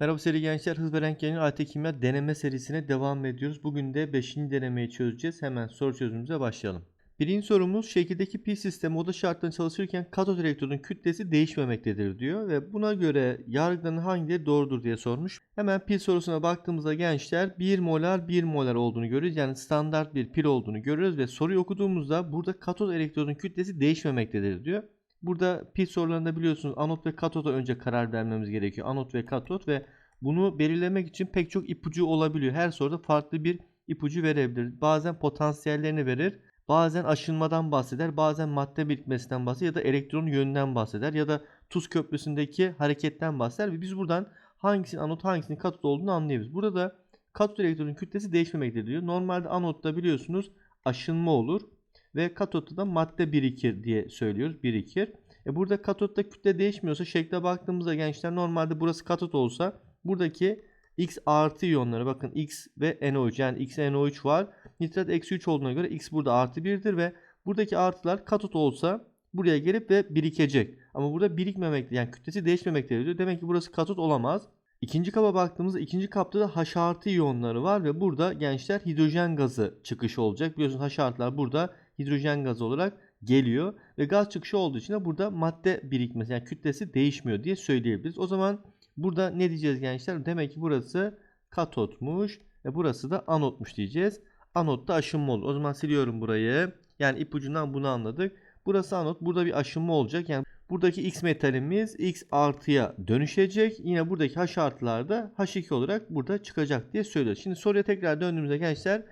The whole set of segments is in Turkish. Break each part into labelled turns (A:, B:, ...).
A: Merhaba sevgili gençler. Hız ve renk yayını AT Kimya deneme serisine devam ediyoruz. Bugün de 5. denemeyi çözeceğiz. Hemen soru çözümümüze başlayalım. Birinci sorumuz şekildeki pil sistemi oda şartlarında çalışırken katot elektrodun kütlesi değişmemektedir diyor. Ve buna göre yargıların hangileri doğrudur diye sormuş. Hemen pil sorusuna baktığımızda gençler 1 molar 1 molar olduğunu görüyoruz. Yani standart bir pil olduğunu görüyoruz. Ve soruyu okuduğumuzda burada katot elektrodun kütlesi değişmemektedir diyor. Burada pil sorularında biliyorsunuz anot ve katota önce karar vermemiz gerekiyor. Anot ve katot ve bunu belirlemek için pek çok ipucu olabiliyor. Her soruda farklı bir ipucu verebilir. Bazen potansiyellerini verir. Bazen aşınmadan bahseder. Bazen madde birikmesinden bahseder ya da elektron yönünden bahseder ya da tuz köprüsündeki hareketten bahseder ve biz buradan hangisinin anot hangisinin katot olduğunu anlayabiliriz. Burada da katot elektronun kütlesi değişmemektedir diyor. Normalde anotta biliyorsunuz aşınma olur ve katotta da madde birikir diye söylüyoruz. Birikir. E burada katotta kütle değişmiyorsa şekle baktığımızda gençler normalde burası katot olsa buradaki X artı iyonları bakın X ve NO3 yani X NO3 var. Nitrat eksi 3 olduğuna göre X burada artı 1'dir ve buradaki artılar katot olsa buraya gelip ve birikecek. Ama burada birikmemekte yani kütlesi değişmemektedir diyor. Demek ki burası katot olamaz. İkinci kaba baktığımızda ikinci kapta da H artı iyonları var ve burada gençler hidrojen gazı çıkışı olacak. Biliyorsunuz H artılar burada hidrojen gazı olarak geliyor ve gaz çıkışı olduğu için de burada madde birikmesi yani kütlesi değişmiyor diye söyleyebiliriz. O zaman burada ne diyeceğiz gençler? Demek ki burası katotmuş ve burası da anotmuş diyeceğiz. Anotta aşınma olur. O zaman siliyorum burayı. Yani ipucundan bunu anladık. Burası anot. Burada bir aşınma olacak. Yani buradaki X metalimiz X artıya dönüşecek. Yine buradaki H artılar da H2 olarak burada çıkacak diye söylüyoruz. Şimdi soruya tekrar döndüğümüzde gençler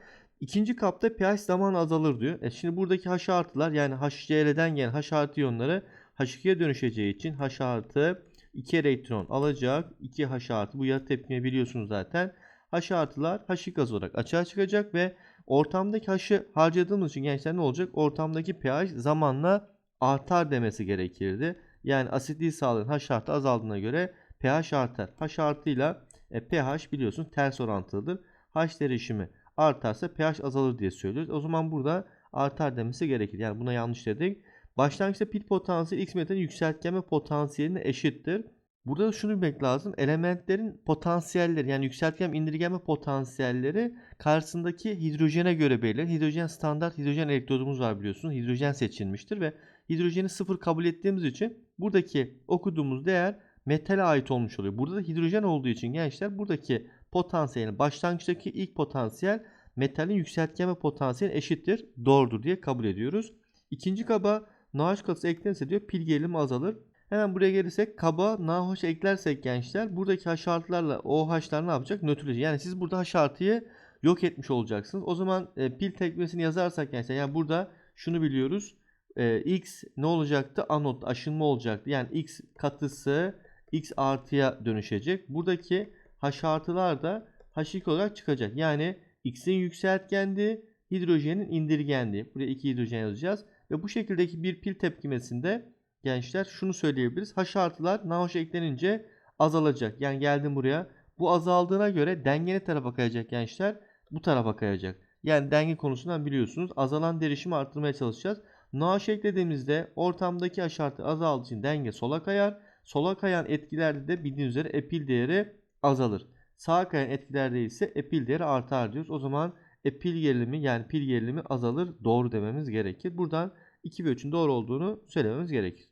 A: ikinci kapta pH zaman azalır diyor. E şimdi buradaki H artılar yani HCl'den gelen H artı iyonları H2'ye dönüşeceği için H artı 2 elektron alacak. 2 H artı bu yarı tepkime biliyorsunuz zaten. H artılar H2 gaz olarak açığa çıkacak ve ortamdaki H'ı harcadığımız için gençler ne olacak? Ortamdaki pH zamanla artar demesi gerekirdi. Yani asitliği sağlayan H artı azaldığına göre pH artar. H artıyla e, pH biliyorsunuz ters orantılıdır. H derişimi artarsa pH azalır diye söylüyoruz. O zaman burada artar demesi gerekir. Yani buna yanlış dedik. Başlangıçta pil potansiyeli X metalin yükseltgenme potansiyeline eşittir. Burada da şunu bilmek lazım. Elementlerin potansiyelleri yani yükseltgen indirgeme potansiyelleri karşısındaki hidrojene göre belirlenir. Hidrojen standart hidrojen elektrodumuz var biliyorsunuz. Hidrojen seçilmiştir ve hidrojeni sıfır kabul ettiğimiz için buradaki okuduğumuz değer metale ait olmuş oluyor. Burada da hidrojen olduğu için gençler buradaki potansiyelin başlangıçtaki ilk potansiyel metalin yükseltgenme potansiyeli eşittir. Doğrudur diye kabul ediyoruz. İkinci kaba NaOH katısı eklenirse diyor pil gerilimi azalır. Hemen buraya gelirsek kaba NaOH eklersek gençler buradaki H artılarla OH'lar ne yapacak? Nötrleyecek. Yani siz burada H artıyı yok etmiş olacaksınız. O zaman e, pil tekmesini yazarsak gençler yani burada şunu biliyoruz. E, X ne olacaktı? Anot aşınma olacaktı. Yani X katısı X artıya dönüşecek. Buradaki H artılar da H2 olarak çıkacak. Yani X'in yükseltgendi, hidrojenin indirgendi. Buraya iki hidrojen yazacağız. Ve bu şekildeki bir pil tepkimesinde gençler şunu söyleyebiliriz. H artılar NaOH eklenince azalacak. Yani geldim buraya. Bu azaldığına göre denge ne tarafa kayacak gençler? Bu tarafa kayacak. Yani denge konusundan biliyorsunuz azalan derişimi arttırmaya çalışacağız. NaOH eklediğimizde ortamdaki H artı azaldığı için denge sola kayar. Sola kayan etkilerde de bildiğiniz üzere epil değeri azalır. Sağa kayan etkilerde ise epil değeri artar diyoruz. O zaman epil gerilimi yani pil gerilimi azalır. Doğru dememiz gerekir. Buradan 2 ve 3'ün doğru olduğunu söylememiz gerekir.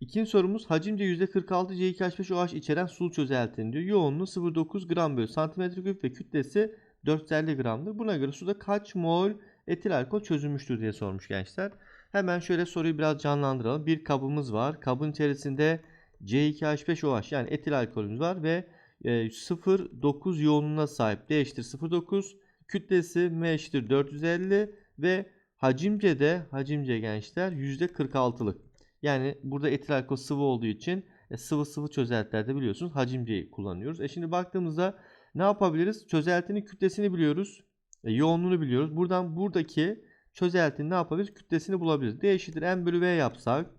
A: İkinci sorumuz hacimce %46 C2H5OH içeren sulu çözeltinin diyor. Yoğunluğu 0,9 gram bölü santimetre küp ve kütlesi 450 gramdır. Buna göre suda kaç mol etil alkol çözülmüştür diye sormuş gençler. Hemen şöyle soruyu biraz canlandıralım. Bir kabımız var. Kabın içerisinde C2H5OH yani etil alkolümüz var ve 0,9 yoğunluğuna sahip. D eşittir 0,9. Kütlesi M eşittir 450 ve hacimce de hacimce gençler %46'lık. Yani burada etil alkol sıvı olduğu için e, sıvı sıvı çözeltilerde biliyorsunuz hacimceyi kullanıyoruz. E şimdi baktığımızda ne yapabiliriz? Çözeltinin kütlesini biliyoruz. E, yoğunluğunu biliyoruz. Buradan buradaki çözeltinin ne yapabiliriz? Kütlesini bulabiliriz. D eşittir M bölü V yapsak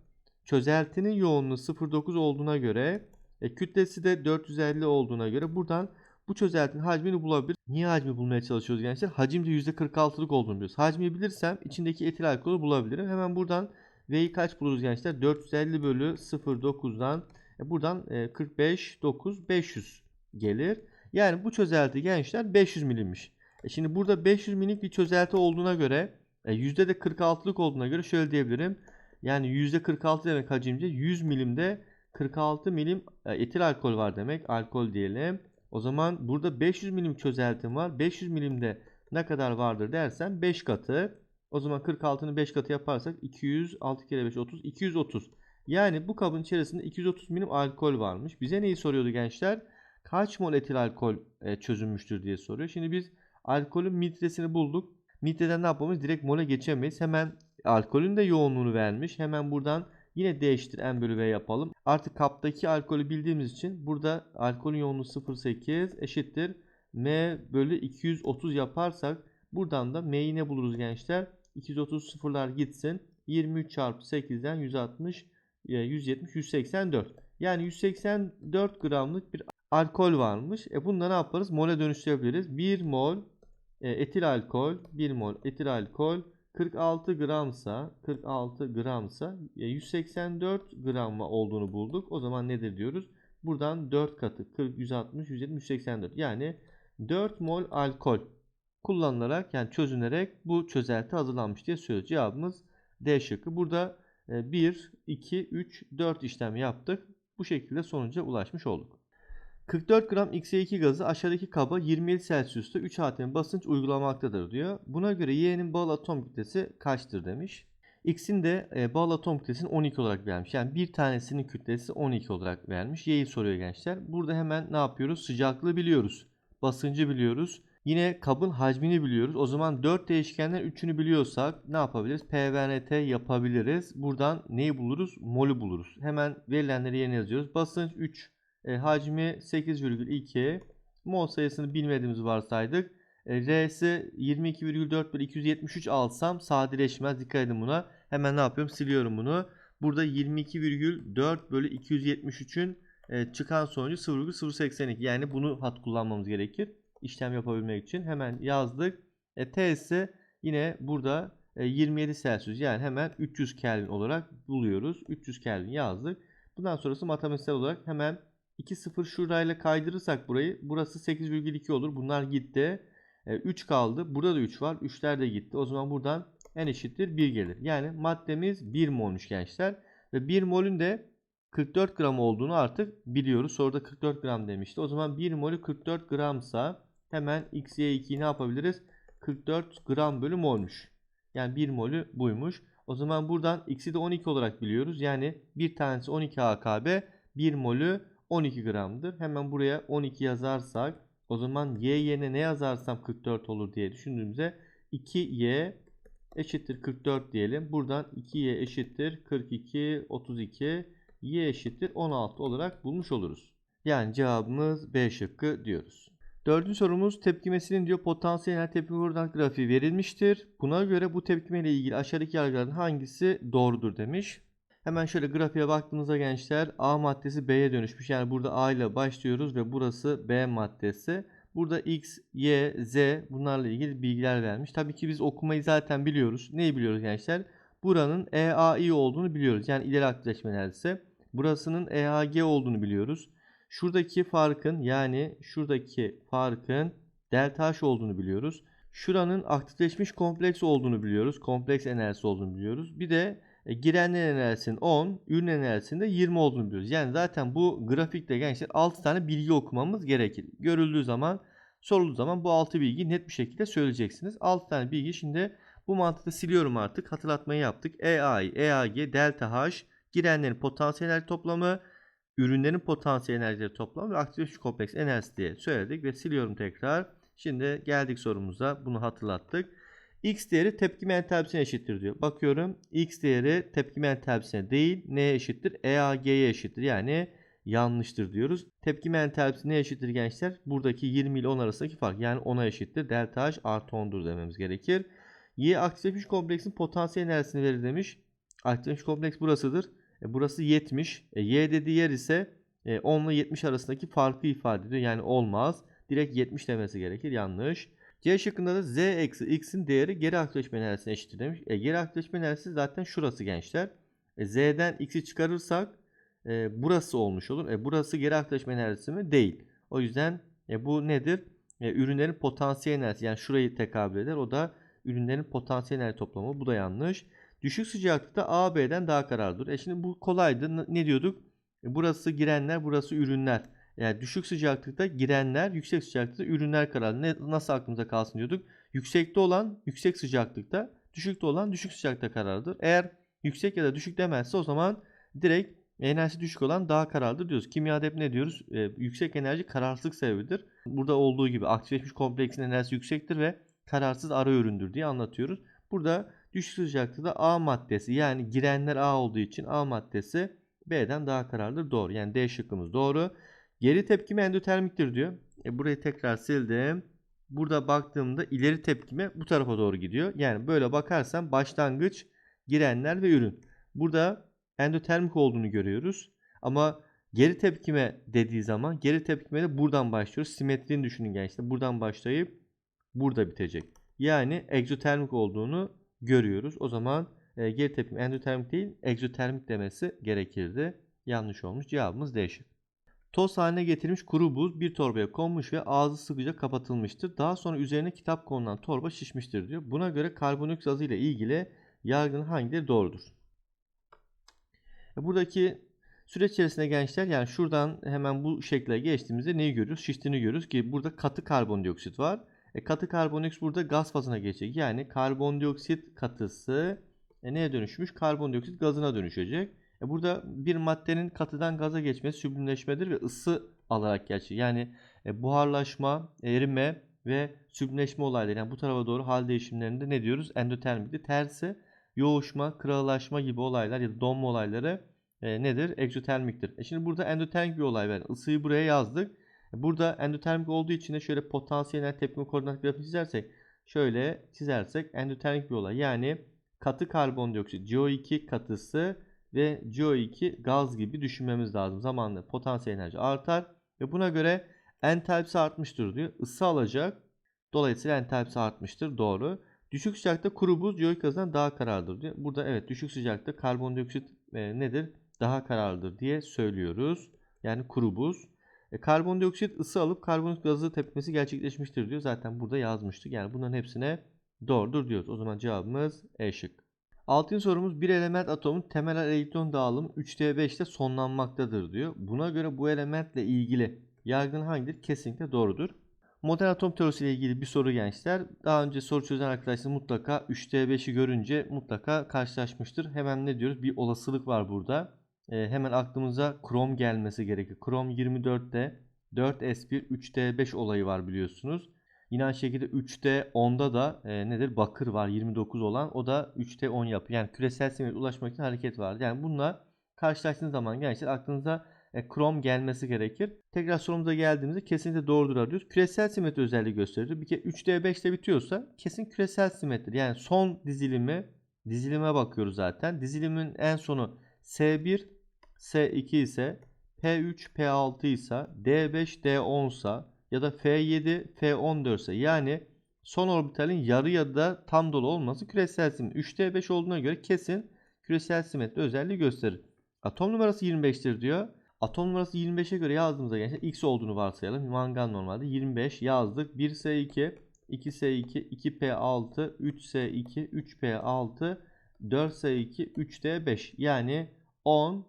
A: çözeltinin yoğunluğu 0,9 olduğuna göre e, kütlesi de 450 olduğuna göre buradan bu çözeltinin hacmini bulabilir. Niye hacmi bulmaya çalışıyoruz gençler? Hacimce %46'lık olduğunu biliyoruz. Hacmi bilirsem içindeki etil alkolü bulabilirim. Hemen buradan V'yi kaç buluruz gençler? 450 bölü 0,9'dan e, buradan e, 45, 9, 500 gelir. Yani bu çözelti gençler 500 milimmiş. E şimdi burada 500 milimlik bir çözelti olduğuna göre e, yüzde de 46'lık olduğuna göre şöyle diyebilirim. Yani yüzde 46 demek hacimce 100 milimde 46 milim e, etil alkol var demek. Alkol diyelim. O zaman burada 500 milim çözeltim var. 500 milimde ne kadar vardır dersen 5 katı. O zaman 46'nın 5 katı yaparsak 200 6 kere 5 30 230. Yani bu kabın içerisinde 230 milim alkol varmış. Bize neyi soruyordu gençler? Kaç mol etil alkol e, çözünmüştür diye soruyor. Şimdi biz alkolün mililitresini bulduk. Mililitreden ne yapmamız? Direkt mole geçemeyiz. Hemen alkolün de yoğunluğunu vermiş. Hemen buradan yine D eşittir N bölü V yapalım. Artık kaptaki alkolü bildiğimiz için burada alkolün yoğunluğu 0.8 eşittir. M bölü 230 yaparsak buradan da M'yi ne buluruz gençler? 230 sıfırlar gitsin. 23 çarpı 8'den 160 170 184. Yani 184 gramlık bir alkol varmış. E bunda ne yaparız? Mole dönüştürebiliriz. 1 mol e, etil alkol, 1 mol etil alkol 46 gramsa, 46 gramsa e, 184 gram olduğunu bulduk. O zaman nedir diyoruz? Buradan 4 katı 40 160 170 184. Yani 4 mol alkol kullanılarak yani çözünerek bu çözelti hazırlanmış diye söylüyoruz. Cevabımız D şıkkı. Burada 1, 2, 3, 4 işlem yaptık. Bu şekilde sonuca ulaşmış olduk. 44 gram XY2 gazı aşağıdaki kaba 27 Celsius'ta 3 atm basınç uygulamaktadır diyor. Buna göre Y'nin bağlı atom kütlesi kaçtır demiş. X'in de e, bağlı atom kütlesini 12 olarak vermiş. Yani bir tanesinin kütlesi 12 olarak vermiş. Y'yi soruyor gençler. Burada hemen ne yapıyoruz? Sıcaklığı biliyoruz. Basıncı biliyoruz. Yine kabın hacmini biliyoruz. O zaman 4 değişkenden 3'ünü biliyorsak ne yapabiliriz? PVNT yapabiliriz. Buradan neyi buluruz? Mol'ü buluruz. Hemen verilenleri yerine yazıyoruz. Basınç 3, e, hacmi 8,2, mol sayısını bilmediğimiz varsaydık. E, R'si 22,4 bölü 273 alsam sadeleşmez. Dikkat edin buna. Hemen ne yapıyorum? Siliyorum bunu. Burada 22,4 bölü 273'ün e, çıkan sonucu 0,082. Yani bunu hat kullanmamız gerekir işlem yapabilmek için hemen yazdık. E, T ise yine burada e, 27 Celsius yani hemen 300 Kelvin olarak buluyoruz. 300 Kelvin yazdık. Bundan sonrası matematiksel olarak hemen 2 0 şurayla kaydırırsak burayı burası 8,2 olur. Bunlar gitti. E, 3 kaldı. Burada da 3 var. 3'ler de gitti. O zaman buradan n eşittir 1 gelir. Yani maddemiz 1 molmuş gençler. Ve 1 molün de 44 gram olduğunu artık biliyoruz. Soruda 44 gram demişti. O zaman 1 molü 44 gramsa hemen XY2'yi ne yapabiliriz? 44 gram bölü molmuş. Yani 1 molü buymuş. O zaman buradan X'i de 12 olarak biliyoruz. Yani bir tanesi 12 AKB 1 molü 12 gramdır. Hemen buraya 12 yazarsak o zaman Y yerine ne yazarsam 44 olur diye düşündüğümüzde 2Y eşittir 44 diyelim. Buradan 2Y eşittir 42 32 Y eşittir 16 olarak bulmuş oluruz. Yani cevabımız B şıkkı diyoruz. Dördüncü sorumuz tepkimesinin diyor potansiyel tepki koordinat grafiği verilmiştir. Buna göre bu tepkime ile ilgili aşağıdaki yargılardan hangisi doğrudur demiş. Hemen şöyle grafiğe baktığınızda gençler A maddesi B'ye dönüşmüş. Yani burada A ile başlıyoruz ve burası B maddesi. Burada X, Y, Z bunlarla ilgili bilgiler vermiş. Tabii ki biz okumayı zaten biliyoruz. Neyi biliyoruz gençler? Buranın EAI olduğunu biliyoruz. Yani ileri aktifleşme enerjisi. Burasının EAG olduğunu biliyoruz. Şuradaki farkın yani şuradaki farkın delta H olduğunu biliyoruz. Şuranın aktifleşmiş kompleks olduğunu biliyoruz. Kompleks enerjisi olduğunu biliyoruz. Bir de e, girenler enerjisinin 10, ürün enerjisinin de 20 olduğunu biliyoruz. Yani zaten bu grafikte gençler 6 tane bilgi okumamız gerekir. Görüldüğü zaman, sorulduğu zaman bu 6 bilgiyi net bir şekilde söyleyeceksiniz. 6 tane bilgi şimdi bu mantıkta siliyorum artık. Hatırlatmayı yaptık. EAI, EAG, delta H, girenlerin potansiyel toplamı, ürünlerin potansiyel enerjileri toplamı ve aktifleşmiş kompleks enerjisi diye söyledik ve siliyorum tekrar. Şimdi geldik sorumuza. Bunu hatırlattık. X değeri tepkime entalpisine eşittir diyor. Bakıyorum X değeri tepkime entalpisine değil neye eşittir? EAG'ye eşittir. Yani yanlıştır diyoruz. Tepkime entalpisi ne eşittir gençler? Buradaki 20 ile 10 arasındaki fark. Yani 10'a eşittir. Delta H artı 10'dur dememiz gerekir. Y aktifleşmiş kompleksin potansiyel enerjisini verir demiş. Aktifleşmiş kompleks burasıdır. E, burası 70. E, y dediği yer ise e, 10 ile 70 arasındaki farkı ifade ediyor. Yani olmaz. Direkt 70 demesi gerekir. Yanlış. C şıkkında da z eksi x'in değeri geri aktifleşme enerjisine eşittir demiş. E, geri aktifleşme enerjisi zaten şurası gençler. E, z'den x'i çıkarırsak e, burası olmuş olur. E, burası geri aktifleşme enerjisi mi? Değil. O yüzden e, bu nedir? E, ürünlerin potansiyel enerjisi yani şurayı tekabül eder. O da ürünlerin potansiyel enerji toplamı. Bu da yanlış. Düşük sıcaklıkta A, B'den daha kararlıdır. E şimdi bu kolaydı. Ne diyorduk? E, burası girenler, burası ürünler. Yani düşük sıcaklıkta girenler, yüksek sıcaklıkta ürünler kararlı. Ne, nasıl aklımıza kalsın diyorduk? Yüksekte olan yüksek sıcaklıkta, düşükte olan düşük sıcaklıkta kararlıdır. Eğer yüksek ya da düşük demezse o zaman direkt enerjisi düşük olan daha kararlıdır diyoruz. Kimyada hep ne diyoruz? Ee, yüksek enerji kararsızlık sebebidir. Burada olduğu gibi aktifleşmiş kompleksin enerjisi yüksektir ve kararsız ara üründür diye anlatıyoruz. Burada düşük sıcaklıkta A maddesi yani girenler A olduğu için A maddesi B'den daha kararlıdır. Doğru. Yani D şıkkımız doğru. Geri tepkime endotermiktir diyor. E burayı tekrar sildim. Burada baktığımda ileri tepkime bu tarafa doğru gidiyor. Yani böyle bakarsam başlangıç, girenler ve ürün. Burada endotermik olduğunu görüyoruz. Ama geri tepkime dediği zaman geri tepkime de buradan başlıyoruz. Simetriğini düşünün gençler. Buradan başlayıp burada bitecek. Yani egzotermik olduğunu görüyoruz. O zaman e, geri tepkime endotermik değil egzotermik demesi gerekirdi. Yanlış olmuş. Cevabımız D şıkkı. Toz haline getirilmiş kuru buz bir torbaya konmuş ve ağzı sıkıca kapatılmıştır. Daha sonra üzerine kitap konulan torba şişmiştir diyor. Buna göre karbondioksit azı ile ilgili yargının hangileri doğrudur? E, Buradaki süreç içerisinde gençler yani şuradan hemen bu şekle geçtiğimizde neyi görüyoruz? Şiştiğini görüyoruz ki burada katı karbondioksit var. E, katı karbondioksit burada gaz fazına geçecek. Yani karbondioksit katısı e, neye dönüşmüş? Karbondioksit gazına dönüşecek. E, burada bir maddenin katıdan gaza geçmesi süblimleşmedir ve ısı alarak gerçek. Yani e, buharlaşma, erime ve süblimleşme olayları yani bu tarafa doğru hal değişimlerinde ne diyoruz? Endotermikti. Tersi yoğuşma, kıralaşma gibi olaylar ya da donma olayları e, nedir? Egzotermiktir. E şimdi burada endotermik bir olay var. Isıyı buraya yazdık. Burada endotermik olduğu için de şöyle potansiyel tepkime koordinat grafiği çizersek şöyle çizersek endotermik bir olay. Yani katı karbondioksit CO2 katısı ve CO2 gaz gibi düşünmemiz lazım. Zamanla potansiyel enerji artar ve buna göre entalpisi artmıştır diyor. Isı alacak. Dolayısıyla entalpisi artmıştır. Doğru. Düşük sıcakta kuru buz CO2 gazından daha kararlıdır diyor. Burada evet düşük sıcakta karbondioksit e, nedir? Daha kararlıdır diye söylüyoruz. Yani kuru buz. E, karbondioksit ısı alıp karbondioksit gazı tepkimesi gerçekleşmiştir diyor. Zaten burada yazmıştık. Yani bunların hepsine doğrudur diyoruz. O zaman cevabımız E şık. Altıncı sorumuz bir element atomun temel elektron dağılımı 3D5'te sonlanmaktadır diyor. Buna göre bu elementle ilgili yargının hangileri kesinlikle doğrudur. Modern atom teorisiyle ilgili bir soru gençler. Daha önce soru çözen arkadaşlar mutlaka 3D5'i görünce mutlaka karşılaşmıştır. Hemen ne diyoruz? Bir olasılık var burada. Ee, hemen aklımıza krom gelmesi gerekir. Krom 24'te 4s1 3d5 olayı var biliyorsunuz. Yine aynı şekilde 3'te 10'da da e, nedir? Bakır var 29 olan. O da 3'te 10 yapıyor. Yani küresel simetre ulaşmak için hareket var. Yani bununla karşılaştığınız zaman gençler aklınıza e, krom gelmesi gerekir. Tekrar sorumuza geldiğimizde kesinlikle doğrudur arıyoruz. Küresel simetri özelliği gösteriyor. Bir kere 3D 5'te bitiyorsa kesin küresel simetri. Yani son dizilimi dizilime bakıyoruz zaten. Dizilimin en sonu S1, S2 ise P3, P6 ise D5, D10 ise ya da F7, F14 ise yani son orbitalin yarı ya da tam dolu olması küresel simetri. 3D 5 olduğuna göre kesin küresel simetri özelliği gösterir. Atom numarası 25'tir diyor. Atom numarası 25'e göre yazdığımızda gençler X olduğunu varsayalım. Mangan normalde 25 yazdık. 1S2, 2S2, 2P6, 3S2, 3P6, 4S2, 3D5. Yani 10,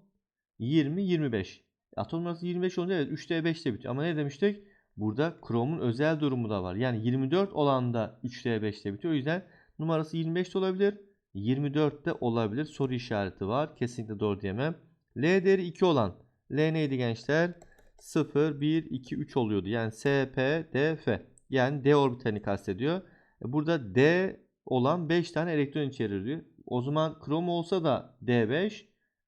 A: 20, 25. Atom numarası 25 olunca evet 3D5 de bitiyor. Ama ne demiştik? Burada kromun özel durumu da var. Yani 24 olan da 3D5 de bitiyor. O yüzden numarası 25 de olabilir. 24 de olabilir. Soru işareti var. Kesinlikle doğru diyemem. L değeri 2 olan L neydi gençler? 0, 1, 2, 3 oluyordu. Yani S, P, D, F. Yani D orbitalini kastediyor. E, Burada D olan 5 tane elektron içerir diyor. O zaman krom olsa da D5.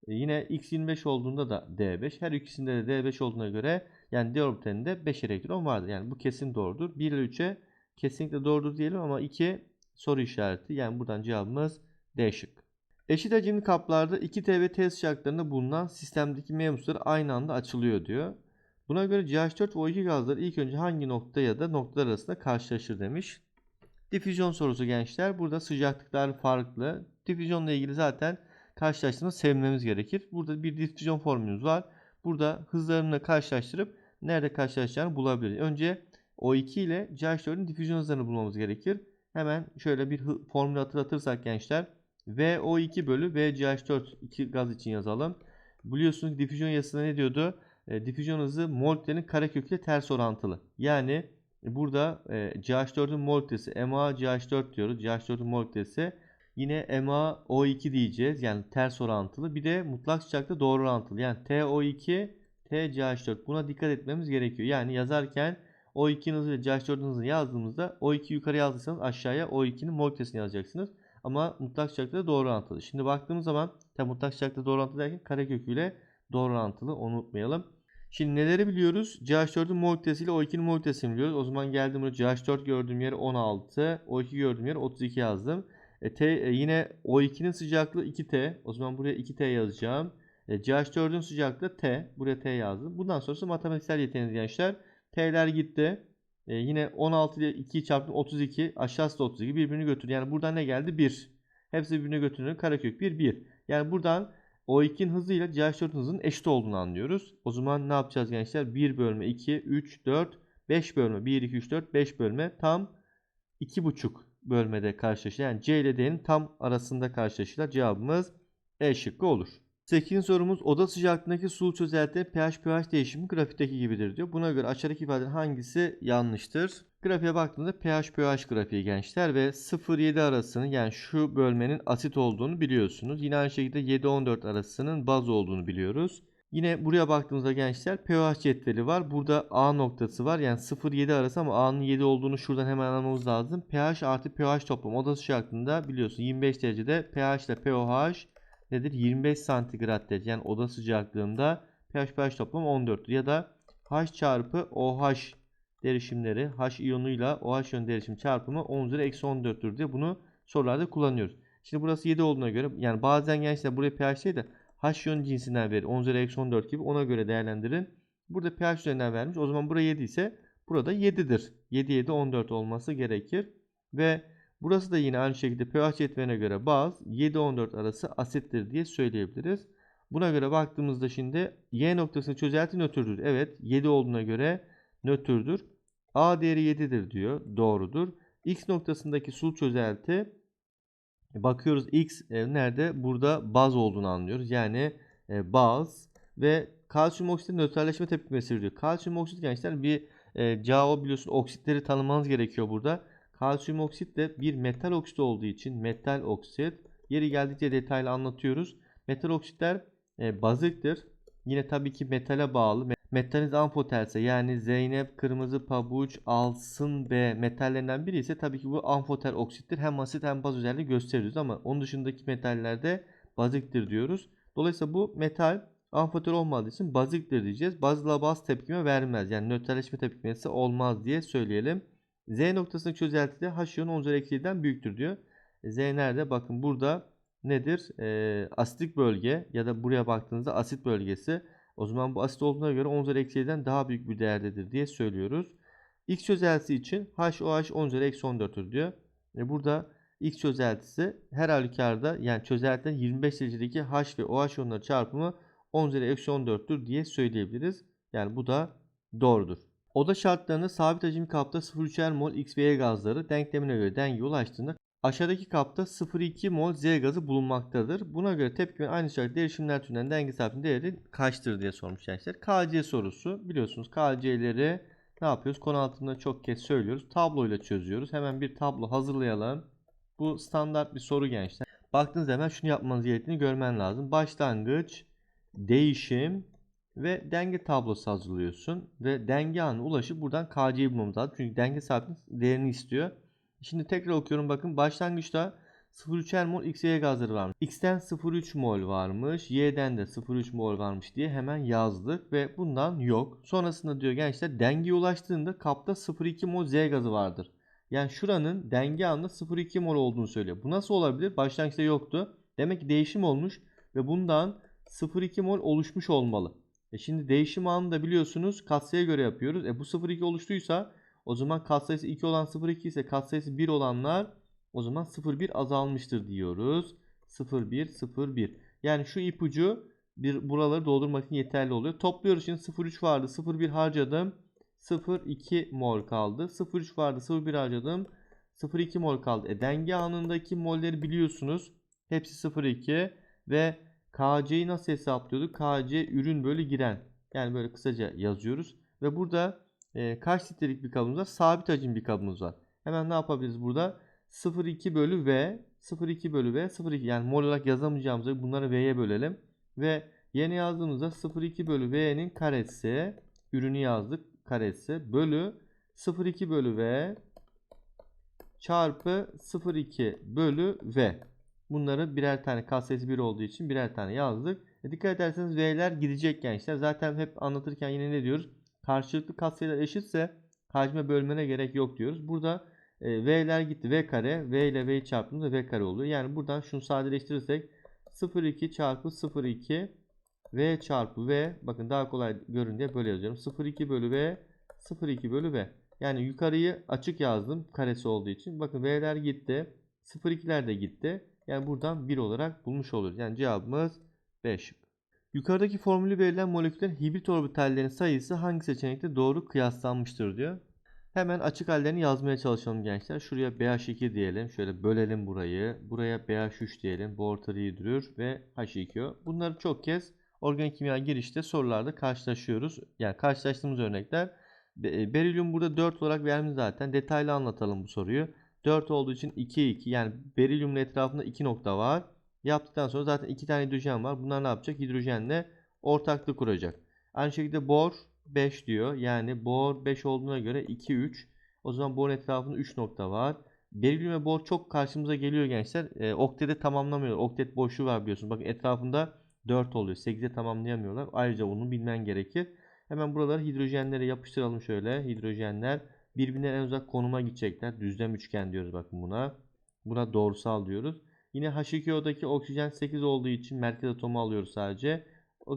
A: e, Yine X25 olduğunda da D5. Her ikisinde de D5 olduğuna göre yani D orbitalinde 5 elektron vardır. Yani bu kesin doğrudur. 1 ile 3'e kesinlikle doğrudur diyelim ama 2 soru işareti. Yani buradan cevabımız D şık. Eşit hacimli kaplarda 2T ve T sıcaklıklarında bulunan sistemdeki mevzular aynı anda açılıyor diyor. Buna göre CH4 ve O2 gazları ilk önce hangi nokta ya da noktalar arasında karşılaşır demiş. Difüzyon sorusu gençler. Burada sıcaklıklar farklı. Difüzyonla ilgili zaten karşılaştığımızda sevmemiz gerekir. Burada bir difüzyon formülümüz var. Burada hızlarını karşılaştırıp nerede karşılaşacağını bulabiliriz. Önce O2 ile CH4'ün difüzyon hızlarını bulmamız gerekir. Hemen şöyle bir formülü hatırlatırsak gençler. VO2 bölü VCH4 iki gaz için yazalım. Biliyorsunuz difüzyon yasasında ne diyordu? E, difüzyon hızı moleküllerin kareköküyle ters orantılı. Yani burada e, CH4'ün mol kütlesi MA CH4 diyoruz. CH4'ün mol yine MA O2 diyeceğiz. Yani ters orantılı. Bir de mutlak sıcaklıkta doğru orantılı. Yani TO2 TCH4 buna dikkat etmemiz gerekiyor. Yani yazarken O2'nin hızı ile CH4'ün hızını yazdığımızda O2 yukarı yazdıysanız aşağıya O2'nin mol kütlesini yazacaksınız. Ama mutlak sıcaklıkta doğru orantılı. Şimdi baktığımız zaman tabi mutlak sıcaklıkta doğru orantılı derken kareköküyle doğru orantılı onu unutmayalım. Şimdi neleri biliyoruz? CH4'ün mol kütlesi ile O2'nin mol kütlesini biliyoruz. O zaman geldim buraya CH4 gördüğüm yere 16, O2 gördüğüm yere 32 yazdım. E, T, e, yine O2'nin sıcaklığı 2T. O zaman buraya 2T yazacağım. E, CH4'ün sıcaklığı T. Buraya T yazdım. Bundan sonrası matematiksel yeteneğiniz gençler. T'ler gitti. E, yine 16 ile 2'yi çarptım 32. Aşağısı da 32. Birbirini götür. Yani buradan ne geldi? 1. Hepsi birbirine götürüyor. Karekök 1, 1. Yani buradan O2'nin hızıyla CH4'ün hızının eşit olduğunu anlıyoruz. O zaman ne yapacağız gençler? 1 bölme 2, 3, 4, 5 bölme. 1, 2, 3, 4, 5 bölme. Tam 2,5 bölmede karşılaşır. Yani C ile D'nin tam arasında karşılaşırlar. Cevabımız E şıkkı olur. 8. sorumuz oda sıcaklığındaki sulu çözelti pH pH değişimi grafikteki gibidir diyor. Buna göre aşağıdaki ifadenin hangisi yanlıştır? Grafiğe baktığımızda pH pH grafiği gençler ve 0-7 arasının yani şu bölmenin asit olduğunu biliyorsunuz. Yine aynı şekilde 7-14 arasının baz olduğunu biliyoruz. Yine buraya baktığımızda gençler pH cetveli var. Burada A noktası var. Yani 0-7 arası ama A'nın 7 olduğunu şuradan hemen anlamamız lazım. pH artı pH toplam oda sıcaklığında biliyorsun 25 derecede pH ile pOH nedir? 25 santigrat derece. Yani oda sıcaklığında pH pH toplam 14'tür. Ya da H çarpı OH derişimleri H iyonuyla OH iyonu derişim çarpımı 10 üzeri eksi 14'tür diye bunu sorularda kullanıyoruz. Şimdi burası 7 olduğuna göre yani bazen gençler buraya pH de H iyon cinsinden verir. 10 üzeri eksi 14 gibi ona göre değerlendirin. Burada pH üzerinden vermiş. O zaman buraya 7 ise burada 7'dir. 7 7 14 olması gerekir. Ve burası da yine aynı şekilde pH cetveline göre baz 7-14 arası asittir diye söyleyebiliriz. Buna göre baktığımızda şimdi Y noktasını çözelti nötrdür. Evet 7 olduğuna göre nötrdür. A değeri 7'dir diyor. Doğrudur. X noktasındaki sul çözelti bakıyoruz X e, nerede? Burada baz olduğunu anlıyoruz. Yani e, baz ve kalsiyum oksit nötralleşme tepkimesidir diyor. Kalsiyum oksit gençler bir e, CaO biliyorsun oksitleri tanımanız gerekiyor burada. Kalsiyum oksit de bir metal oksit olduğu için metal oksit. Yeri geldikçe detaylı anlatıyoruz. Metal oksitler e, baziktir. Yine tabii ki metale bağlı. Me- Metaliz amfotelse yani Zeynep, kırmızı pabuç, alsın B metallerinden biri ise tabii ki bu amfoter oksittir. Hem asit hem baz özelliği gösteriyoruz ama onun dışındaki metallerde baziktir diyoruz. Dolayısıyla bu metal amfoter olmadığı için baziktir diyeceğiz. Bazla baz tepkime vermez. Yani nötralleşme tepkimesi olmaz diye söyleyelim. Z noktasındaki çözeltide H iyonu 10 üzeri eksi 7'den büyüktür diyor. E, Z nerede? Bakın burada nedir? E, asitik bölge ya da buraya baktığınızda asit bölgesi. O zaman bu asit olduğuna göre 10 üzeri eksi 7'den daha büyük bir değerdedir diye söylüyoruz. X çözeltisi için HOH 10 üzeri eksi 14'tür diyor. E burada X çözeltisi her halükarda yani çözeltiden 25 derecedeki H ve OH iyonları çarpımı 10 üzeri eksi 14'tür diye söyleyebiliriz. Yani bu da doğrudur. Oda şartlarında sabit hacimli kapta 0,3'er mol X gazları denklemine göre dengeye ulaştığında aşağıdaki kapta 0,2 mol Z gazı bulunmaktadır. Buna göre tepkimenin aynı şekilde derişimler türünden denge saatinin değeri kaçtır diye sormuş gençler. KC sorusu biliyorsunuz KC'leri ne yapıyoruz? Konu altında çok kez söylüyoruz. Tabloyla çözüyoruz. Hemen bir tablo hazırlayalım. Bu standart bir soru gençler. Baktığınız hemen şunu yapmanız gerektiğini görmen lazım. Başlangıç, değişim ve denge tablosu hazırlıyorsun. Ve denge anına ulaşıp buradan KC'yi bulmamız lazım. Çünkü denge saatinin değerini istiyor. Şimdi tekrar okuyorum bakın. Başlangıçta 0,3'er mol X, Y gazları varmış. X'ten 0,3 mol varmış. Y'den de 0,3 mol varmış diye hemen yazdık. Ve bundan yok. Sonrasında diyor gençler dengeye ulaştığında kapta 0,2 mol Z gazı vardır. Yani şuranın denge anında 0,2 mol olduğunu söylüyor. Bu nasıl olabilir? Başlangıçta yoktu. Demek ki değişim olmuş. Ve bundan 0,2 mol oluşmuş olmalı. E şimdi değişim anında biliyorsunuz katsayıya göre yapıyoruz. E bu 0,2 oluştuysa o zaman katsayısı 2 olan 0,2 ise katsayısı 1 olanlar o zaman 0,1 azalmıştır diyoruz. 0,1 0,1. Yani şu ipucu bir buraları doldurmak için yeterli oluyor. Topluyoruz şimdi 0,3 vardı 0,1 harcadım. 0,2 mol kaldı. 0,3 vardı 0,1 harcadım. 0,2 mol kaldı. E, denge anındaki molleri biliyorsunuz. Hepsi 0,2 ve KC'yi nasıl hesaplıyorduk? KC ürün bölü giren. Yani böyle kısaca yazıyoruz. Ve burada e, kaç litrelik bir kabımız var? Sabit hacim bir kabımız var. Hemen ne yapabiliriz burada? 0,2 bölü V 0,2 bölü V 0,2 yani mol olarak yazamayacağımızı bunları V'ye bölelim. Ve yeni yazdığımızda 0,2 bölü V'nin karesi ürünü yazdık karesi bölü 0,2 bölü V çarpı 0,2 bölü V. Bunları birer tane katsayısı 1 olduğu için birer tane yazdık. E dikkat ederseniz V'ler gidecek gençler. Zaten hep anlatırken yine ne diyoruz? Karşılıklı katsayılar eşitse hacme bölmene gerek yok diyoruz. Burada e, V'ler gitti. V kare. V ile V'yi çarptığımızda V kare oluyor. Yani buradan şunu sadeleştirirsek 0,2 çarpı 0,2 V çarpı V. Bakın daha kolay görün diye böyle yazıyorum. 0,2 bölü V 0,2 bölü V. Yani yukarıyı açık yazdım karesi olduğu için. Bakın V'ler gitti. 0,2'ler de gitti. Yani buradan 1 olarak bulmuş oluruz. Yani cevabımız 5. Yukarıdaki formülü verilen moleküllerin hibrit orbitallerin sayısı hangi seçenekte doğru kıyaslanmıştır diyor. Hemen açık hallerini yazmaya çalışalım gençler. Şuraya BH2 diyelim. Şöyle bölelim burayı. Buraya BH3 diyelim. Border hidrür ve H2O. Bunları çok kez organik kimya girişte sorularda karşılaşıyoruz. Yani karşılaştığımız örnekler. Be- Berilyum burada 4 olarak vermiş zaten. Detaylı anlatalım bu soruyu. 4 olduğu için 2 2 yani berilyumun etrafında 2 nokta var. Yaptıktan sonra zaten 2 tane hidrojen var. Bunlar ne yapacak? Hidrojenle ortaklık kuracak. Aynı şekilde bor 5 diyor. Yani bor 5 olduğuna göre 2 3. O zaman borun etrafında 3 nokta var. Berilyum ve bor çok karşımıza geliyor gençler. E, oktede tamamlamıyor. Oktet boşluğu var biliyorsunuz. Bakın etrafında 4 oluyor. 8'e tamamlayamıyorlar. Ayrıca bunu bilmen gerekir. Hemen buraları hidrojenlere yapıştıralım şöyle. Hidrojenler birbirinden en uzak konuma gidecekler. Düzlem üçgen diyoruz bakın buna. Buna doğrusal diyoruz. Yine H2O'daki oksijen 8 olduğu için merkez atomu alıyoruz sadece.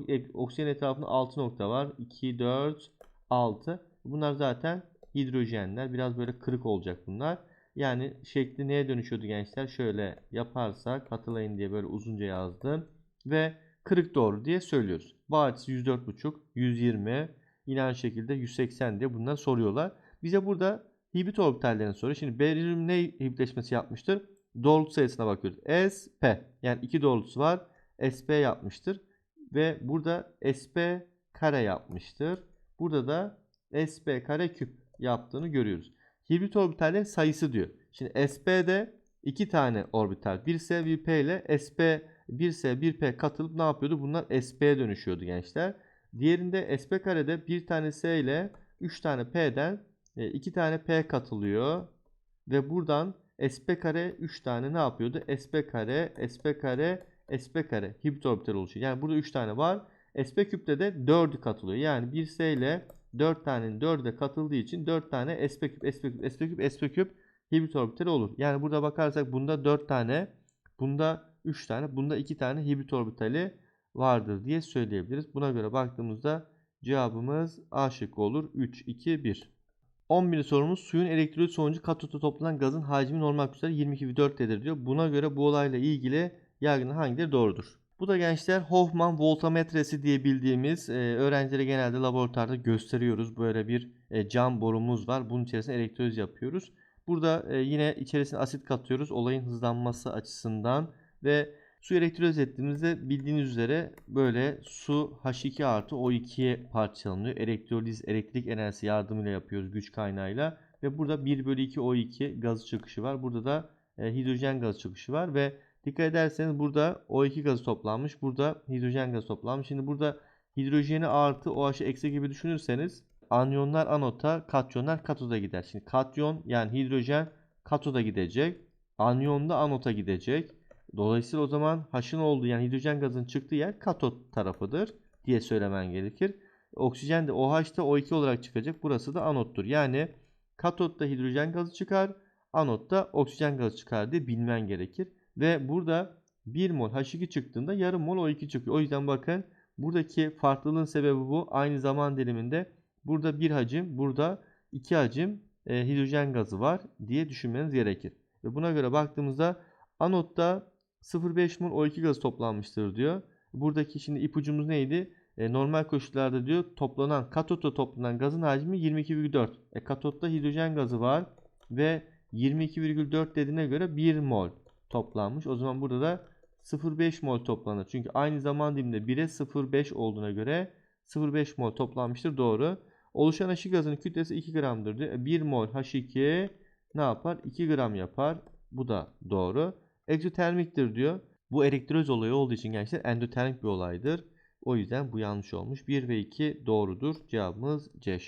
A: E, Oksijen etrafında 6 nokta var. 2, 4, 6. Bunlar zaten hidrojenler. Biraz böyle kırık olacak bunlar. Yani şekli neye dönüşüyordu gençler? Şöyle yaparsak hatırlayın diye böyle uzunca yazdım. Ve kırık doğru diye söylüyoruz. Bağ açısı 104,5, 120, yine aynı şekilde 180 diye bunlar soruyorlar. Bize burada hibrit orbitallerini soruyor. Şimdi berilyum ne hibritleşmesi yapmıştır? Doğrultu sayısına bakıyoruz. SP yani iki doğrultusu var. SP yapmıştır. Ve burada SP kare yapmıştır. Burada da SP kare küp yaptığını görüyoruz. Hibrit orbitallerin sayısı diyor. Şimdi SP'de iki tane orbital 1S 1P ile SP 1S 1P katılıp ne yapıyordu? Bunlar SP'ye dönüşüyordu gençler. Diğerinde SP karede bir tane S ile 3 tane P'den 2 tane P katılıyor. Ve buradan SP kare 3 tane ne yapıyordu? SP kare, SP kare, SP kare hibrit orbital oluşuyor. Yani burada 3 tane var. SP küpte de 4'ü katılıyor. Yani 1S ile 4 tanenin 4'ü de katıldığı için 4 tane SP küp, SP küp, SP küp, SP küp hibrit orbital olur. Yani burada bakarsak bunda 4 tane, bunda 3 tane, bunda 2 tane hibrit orbitali vardır diye söyleyebiliriz. Buna göre baktığımızda cevabımız A şıkkı olur. 3, 2, 1. 11. sorumuz suyun elektrolit sonucu katotta toplanan gazın hacmi normal üzeri 22,4'tedir diyor. Buna göre bu olayla ilgili yargının hangileri doğrudur? Bu da gençler Hoffman voltametresi diye bildiğimiz e, öğrencilere genelde laboratuvarda gösteriyoruz. Böyle bir e, cam borumuz var. Bunun içerisine elektroliz yapıyoruz. Burada e, yine içerisine asit katıyoruz olayın hızlanması açısından ve su elektroliz ettiğimizde bildiğiniz üzere böyle su H2 artı O2'ye parçalanıyor. Elektroliz elektrik enerjisi yardımıyla yapıyoruz güç kaynağıyla ve burada 1 bölü 2 O2 gazı çıkışı var. Burada da e, hidrojen gazı çıkışı var ve dikkat ederseniz burada O2 gazı toplanmış. Burada hidrojen gazı toplanmış. Şimdi burada hidrojeni artı OH'ı eksi gibi düşünürseniz anyonlar anota, katyonlar katoda gider. Şimdi katyon yani hidrojen katoda gidecek. Anyon da anota gidecek. Dolayısıyla o zaman H'ın olduğu yani hidrojen gazının çıktığı yer katot tarafıdır diye söylemen gerekir. Oksijen de OH da O2 olarak çıkacak. Burası da anottur. Yani katotta hidrojen gazı çıkar, anotta oksijen gazı çıkar diye bilmen gerekir. Ve burada 1 mol H2 çıktığında yarım mol O2 çıkıyor. O yüzden bakın buradaki farklılığın sebebi bu. Aynı zaman diliminde burada bir hacim, burada iki hacim e, hidrojen gazı var diye düşünmeniz gerekir. Ve buna göre baktığımızda anotta 0,5 mol O2 gazı toplanmıştır diyor. Buradaki şimdi ipucumuz neydi? E, normal koşullarda diyor toplanan katotta toplanan gazın hacmi 22,4. E, katotta hidrojen gazı var ve 22,4 dediğine göre 1 mol toplanmış. O zaman burada da 0,5 mol toplanır. Çünkü aynı zaman diliminde 1'e 0,5 olduğuna göre 0,5 mol toplanmıştır. Doğru. Oluşan H2 gazının kütlesi 2 gramdır diyor. E, 1 mol H2 ne yapar? 2 gram yapar. Bu da doğru. Egzotermiktir diyor. Bu elektroz olayı olduğu için gençler endotermik bir olaydır. O yüzden bu yanlış olmuş. 1 ve 2 doğrudur. Cevabımız C.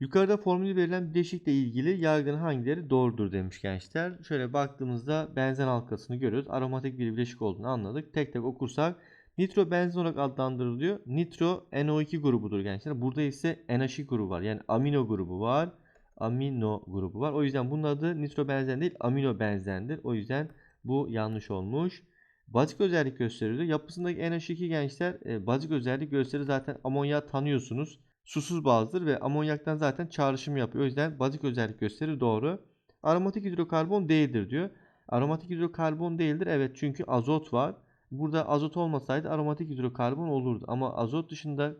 A: Yukarıda formülü verilen bileşikle ilgili yargının hangileri doğrudur demiş gençler. Şöyle baktığımızda benzen halkasını görüyoruz. Aromatik bir bileşik olduğunu anladık. Tek tek okursak nitro benzin olarak adlandırılıyor. Nitro NO2 grubudur gençler. Burada ise NH2 grubu var. Yani amino grubu var. Amino grubu var. O yüzden bunun adı nitro benzen değil amino benzendir. O yüzden bu yanlış olmuş. Bazik özellik gösteriyordu. Yapısındaki NH2 gençler e, bazik özellik gösterir. Zaten amonyağı tanıyorsunuz. Susuz bazdır ve amonyaktan zaten çağrışım yapıyor. O yüzden bazik özellik gösterir. Doğru. Aromatik hidrokarbon değildir diyor. Aromatik hidrokarbon değildir. Evet çünkü azot var. Burada azot olmasaydı aromatik hidrokarbon olurdu. Ama azot dışında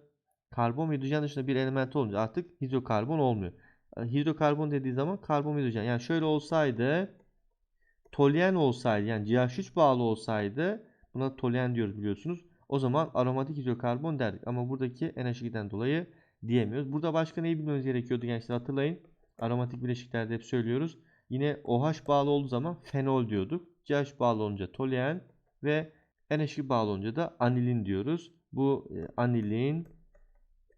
A: karbon hidrojen dışında bir element olunca artık hidrokarbon olmuyor. Yani hidrokarbon dediği zaman karbon hidrojen. Yani şöyle olsaydı toluen olsaydı yani CH3 bağlı olsaydı buna toluen diyoruz biliyorsunuz. O zaman aromatik hidrokarbon derdik. Ama buradaki NH2'den dolayı diyemiyoruz. Burada başka neyi bilmemiz gerekiyordu gençler hatırlayın. Aromatik bileşiklerde hep söylüyoruz. Yine OH bağlı olduğu zaman fenol diyorduk. CH bağlı olunca toluen ve NH2 bağlı olunca da anilin diyoruz. Bu e, anilin,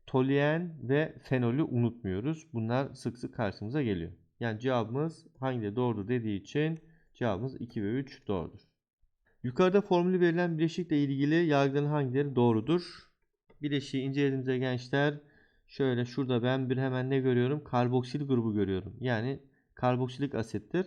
A: toluen ve fenolü unutmuyoruz. Bunlar sık sık karşımıza geliyor. Yani cevabımız hangileri doğrudur dediği için cevabımız 2 ve 3 doğrudur. Yukarıda formülü verilen bileşikle ilgili yargıların hangileri doğrudur? Bileşiği incelediğimizde gençler şöyle şurada ben bir hemen ne görüyorum? Karboksil grubu görüyorum. Yani karboksilik asittir.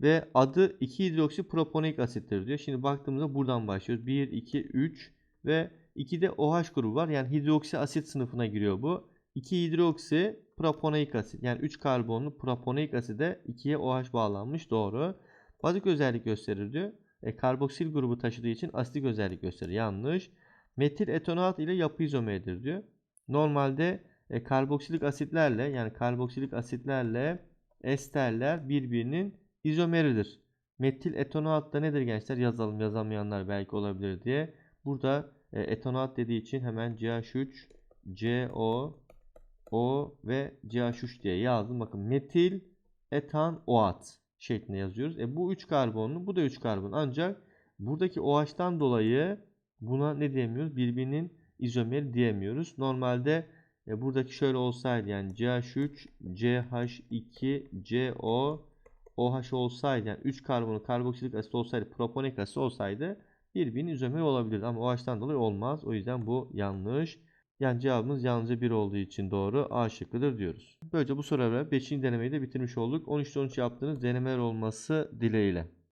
A: Ve adı 2 hidroksi proponik asittir diyor. Şimdi baktığımızda buradan başlıyoruz. 1, 2, 3 ve 2'de OH grubu var. Yani hidroksi asit sınıfına giriyor bu. 2 hidroksi proponik asit. Yani 3 karbonlu proponik aside 2'ye OH bağlanmış. Doğru. Bazik özellik gösterir diyor. E, karboksil grubu taşıdığı için asitik özellik gösterir. Yanlış. Metil etonat ile yapı izomeridir diyor. Normalde e, karboksilik asitlerle yani karboksilik asitlerle esterler birbirinin izomeridir. Metil etonat da nedir gençler? Yazalım yazamayanlar belki olabilir diye. Burada e, etonat dediği için hemen CH3, CO, O ve CH3 diye yazdım. Bakın metil etan oat şeklinde yazıyoruz. E bu 3 karbonlu, bu da 3 karbon. Ancak buradaki OH'tan dolayı buna ne diyemiyoruz? Birbirinin izomeri diyemiyoruz. Normalde e, buradaki şöyle olsaydı yani CH3, CH2, CO, OH olsaydı yani 3 karbonlu karboksilik asit olsaydı, proponik asit olsaydı birbirinin izomeri olabilirdi. Ama OH'tan dolayı olmaz. O yüzden bu yanlış. Yani cevabımız yalnızca 1 olduğu için doğru A şıkkıdır diyoruz. Böylece bu soruları 5. denemeyi de bitirmiş olduk. 13'te 13 yaptığınız denemeler olması dileğiyle.